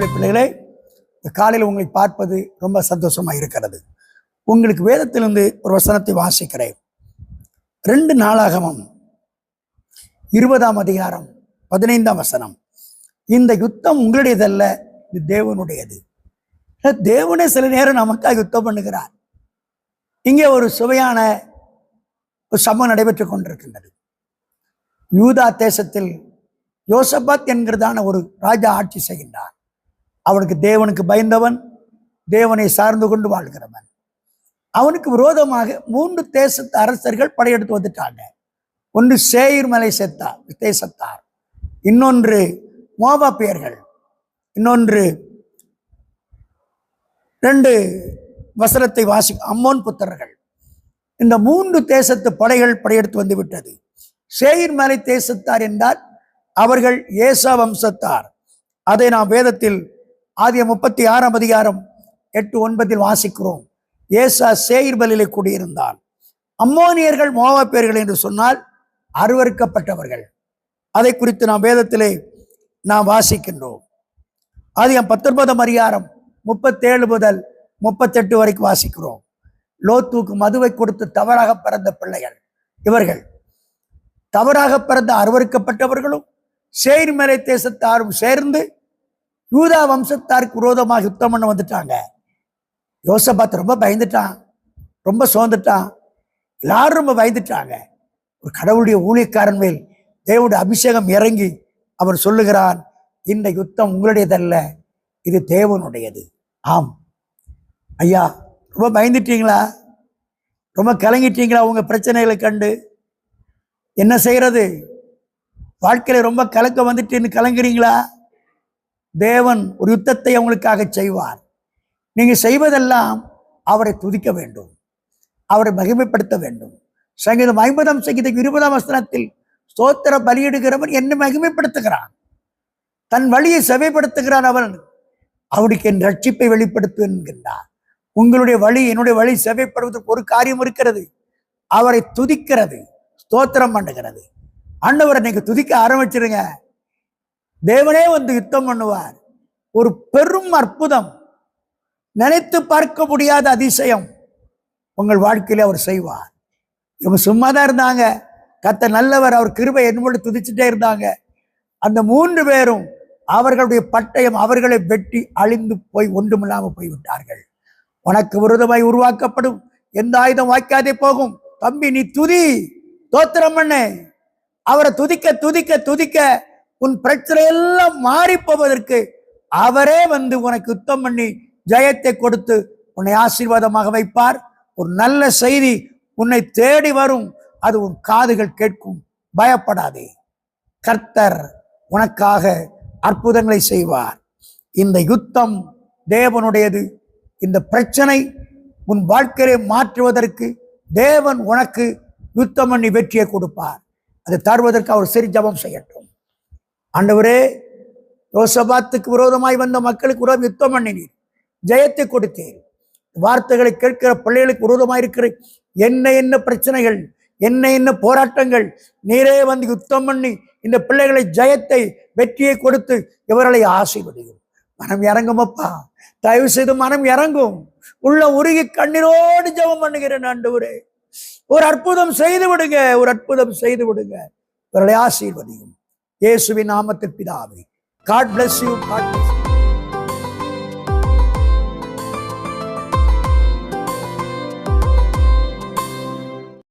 அன்புள்ள பிள்ளைகளே இந்த காலையில் உங்களை பார்ப்பது ரொம்ப சந்தோஷமா இருக்கிறது. உங்களுக்கு வேதத்திலிருந்து ஒரு வசனத்தை வாசிக்கிறேன். ரெண்டு நாளாகவும் இருபதாம் அதிகாரம் பதினைந்தாம் வசனம். இந்த யுத்தம் உங்களுடையதல்ல இது தேவனுடையது. தேவனே சில நேரம் நமக்காக யுத்தம் பண்ணுகிறார். இங்கே ஒரு சுவையான ஒரு சம்பவம் நடைபெற்றுக் கொண்டிருக்கின்றது. யூதா தேசத்தில் யோசபாத் என்கிறதான ஒரு ராஜா ஆட்சி செய்கின்றார். அவனுக்கு தேவனுக்கு பயந்தவன் தேவனை சார்ந்து கொண்டு வாழ்கிறவன். அவனுக்கு விரோதமாக மூன்று தேசத்து அரசர்கள் படையெடுத்து வந்துட்டாங்க. ஒன்று சேயிர் மலை செத்தார் தேசத்தார். இன்னொன்று மோபாப்பியர்கள் இன்னொன்று ரெண்டு வசனத்தை வாசி அம்மோன் புத்தர்கள் இந்த மூன்று தேசத்து படைகள் படையெடுத்து வந்து விட்டது சேயிர் மலை தேசத்தார் என்றால் அவர்கள் ஏசா வம்சத்தார். அதை நாம் வேதத்தில் ஆதிய முப்பத்தி ஆறாம் அதிகாரம் எட்டு ஒன்பதில் வாசிக்கிறோம். ஏசா சேயிர்பலிலே குடியிருந்தான். அம்மோனியர்கள் மோவாப்பியர்கள் என்று சொன்னால் அருவறுக்கப்பட்டவர்கள் அதை குறித்து நாம் வேதத்திலே நாம் வாசிக்கின்றோம். ஆதியம் பத்தொன்பதாம் அதிகாரம் முப்பத்தேழு முதல் முப்பத்தெட்டு வரைக்கும் வாசிக்கிறோம். லோத்துக்கு மதுவை கொடுத்து தவறாக பிறந்த பிள்ளைகள் இவர்கள். தவறாக பிறந்த அருவறுக்கப்பட்டவர்களும் சேரிமலை தேசத்தாரும் சேர்ந்து யூதா வம்சத்தாருக்கு விரோதமாக யுத்தம் பண்ண வந்துட்டாங்க. யோசபாத் ரொம்ப பயந்துட்டான். ரொம்ப சோர்ந்துட்டான். எல்லாரும் ரொம்ப பயந்துட்டாங்க. ஒரு கடவுளுடைய ஊழியக்காரன் மேல் தேவனுடைய அபிஷேகம் இறங்கி அவர் சொல்லுகிறான் இந்த யுத்தம் உங்களுடையதல்ல இது தேவனுடையது. ஆம். ஐயா ரொம்ப பயந்துட்டீங்களா? ரொம்ப கலங்கிட்டீங்களா உங்கள் பிரச்சனைகளை கண்டு? என்ன செய்கிறது வாழ்க்கையில் ரொம்ப கலக்க வந்துட்டுன்னு கலங்குறீங்களா? தேவன் ஒரு யுத்தத்தை அவங்களுக்காக செய்வார். நீங்கள் செய்வதெல்லாம் அவரை துதிக்க வேண்டும். அவரை மகிமைப்படுத்த வேண்டும். சங்கீதம் ஐம்பதாம் சங்கீதம் இருபதாம் வசனத்தில் ஸ்தோத்திர பலியிடுகிறவன் என்னை மகிமைப்படுத்துகிறான். தன் வழியை செவைப்படுத்துகிறான் அவன். அவனுக்கு என் ரட்சிப்பை வெளிப்படுத்து என்கின்றார். உங்களுடைய வழி என்னுடைய வழி செவைப்படுவதற்கு ஒரு காரியம் இருக்கிறது. அவரை துதிக்கிறது ஸ்தோத்திரம் பண்ணுகிறது. ஆண்டவரை நீங்கள் துதிக்க ஆரம்பிச்சிருங்க. தேவனே வந்து யுத்தம் பண்ணுவார். ஒரு பெரும் அற்புதம். நினைத்து பார்க்க முடியாத அதிசயம். உங்கள் வாழ்க்கையில அவர் செய்வார். இவங்க சும்மா தான் இருந்தாங்க. கத்த நல்லவர் அவர் கிருபை என்னோடு துதிச்சுட்டே இருந்தாங்க. அந்த மூன்று பேரும் அவர்களுடைய பட்டயம் அவர்களை வெட்டி அழிந்து போய் ஒன்றுமில்லாமல் போய்விட்டார்கள். உனக்கு விரோதமாய் உருவாக்கப்படும். எந்த ஆயுதம் வாய்க்காதே போகும். தம்பி நீ துதி. தோத்திரம் பண்ணு. அவரை துதிக்க துதிக்க துதிக்க உன் பிரச்சனை எல்லாம் மாறி போவதற்கு அவரே வந்து உனக்கு யுத்தம் பண்ணி ஜெயத்தை கொடுத்து உன்னை ஆசீர்வாதமாக வைப்பார். ஒரு நல்ல செய்தி உன்னை தேடி வரும். அது உன் காதுகள் கேட்கும். பயப்படாதே. கர்த்தர் உனக்காக அற்புதங்களை செய்வார். இந்த யுத்தம் தேவனுடையது. இந்த பிரச்சனை உன் வாழ்க்கையை மாற்றுவதற்கு தேவன் உனக்கு யுத்தம் பண்ணி வெற்றியை கொடுப்பார். அதை தருவதற்கு அவர் சரி ஜபம் செய்யட்டும். ஆண்டவரே யோசபாத்துக்கு விரோதமாய் வந்த மக்களுக்கு விரோதம் யுத்தம் பண்ணினீர். ஜெயத்தை கொடுத்தீர். வார்த்தைகளை கேட்கிற பிள்ளைகளுக்கு விரோதமாக இருக்கிற என்ன என்ன பிரச்சனைகள் என்ன என்ன போராட்டங்கள் நீரே வந்து யுத்தம் பண்ணி இந்த பிள்ளைகளை ஜெயத்தை வெற்றியை கொடுத்து இவர்களை ஆசைப்படுகிறோம் மனம் இறங்குமப்பா. தயவு செய்து மனம் இறங்கும். உள்ள உருகி கண்ணீரோடு ஜெபம் பண்ணுகிறேன் ஆண்டவரே. ஒரு அற்புதம் செய்து விடுங்க ஒரு அற்புதம் செய்து விடுங்க. இவர்களை ஆசீர்வதியும். இயேசுவின் நாமத்தில் பிதாவே God bless you God bless you.